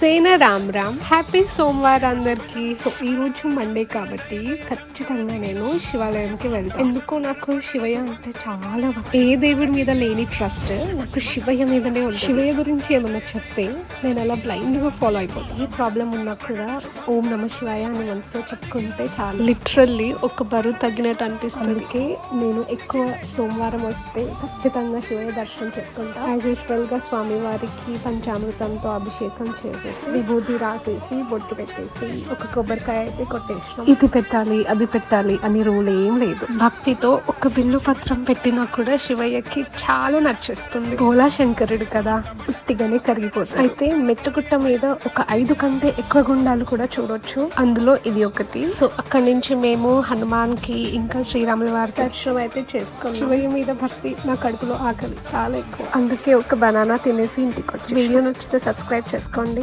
సేన రామ్ రామ్. హ్యాపీ సోమవారం అందరికి సో ఈ రోజు మండే కాబట్టి ఖచ్చితంగా నేను శివాలయంకి వెళ్తాను ఎందుకో నాకు శివయ్య అంటే చాలా. ఏ దేవుడి మీద లేని ట్రస్ట్ నాకు శివయ్య మీదనే ఉంది శివయ్య గురించి ఏమన్నా చెప్తే నేను అలా బ్లైండ్గా ఫాలో అయిపోతాను ఏ ప్రాబ్లం ఉన్నా కూడా ఓం నమ శివాయ అని మనసులో చెప్పుకుంటే చాలు. లిటరల్లీ ఒక బరువు తగ్గినట్టు అనిపిస్తుంది. నేను ఎక్కువ సోమవారం వస్తే ఖచ్చితంగా శివయ్య దర్శనం చేసుకుంటా. యాజ్ యూజువల్గా స్వామి వారికి పంచామృతంతో అభిషేకం చేసేసి విభూతి రాసేసి బొట్టు పెట్టేసి ఒక కొబ్బరికాయ అయితే కొట్టేసినాం. ఇది పెట్టాలి అది పెట్టాలి అని రూల్ ఏం లేదు. భక్తితో ఒక బిల్లు పత్రం పెట్టినా కూడా శివయ్యకి చాలా నచ్చేస్తుంది. భోలా శంకరుడు కదా ఉట్టిగానే కరిగిపోతుంది అయితే మెట్టుగుట్ట మీద ఒక ఐదు కంటే ఎక్కువ గుండాలు కూడా చూడొచ్చు. అందులో ఇది ఒకటి. సో అక్కడి నుంచి మేము హనుమాన్కి ఇంకా శ్రీరాముల వారి దర్శనం అయితే చేసుకున్నాం. శివయ్య మీద భక్తి నా కడుపులో ఆకలి చాలా ఎక్కువ. అందుకే ఒక బనానా తినేసి ఇంటికి వచ్చి వీడియో నచ్చితే సబ్స్క్రైబ్ చేసుకోండి.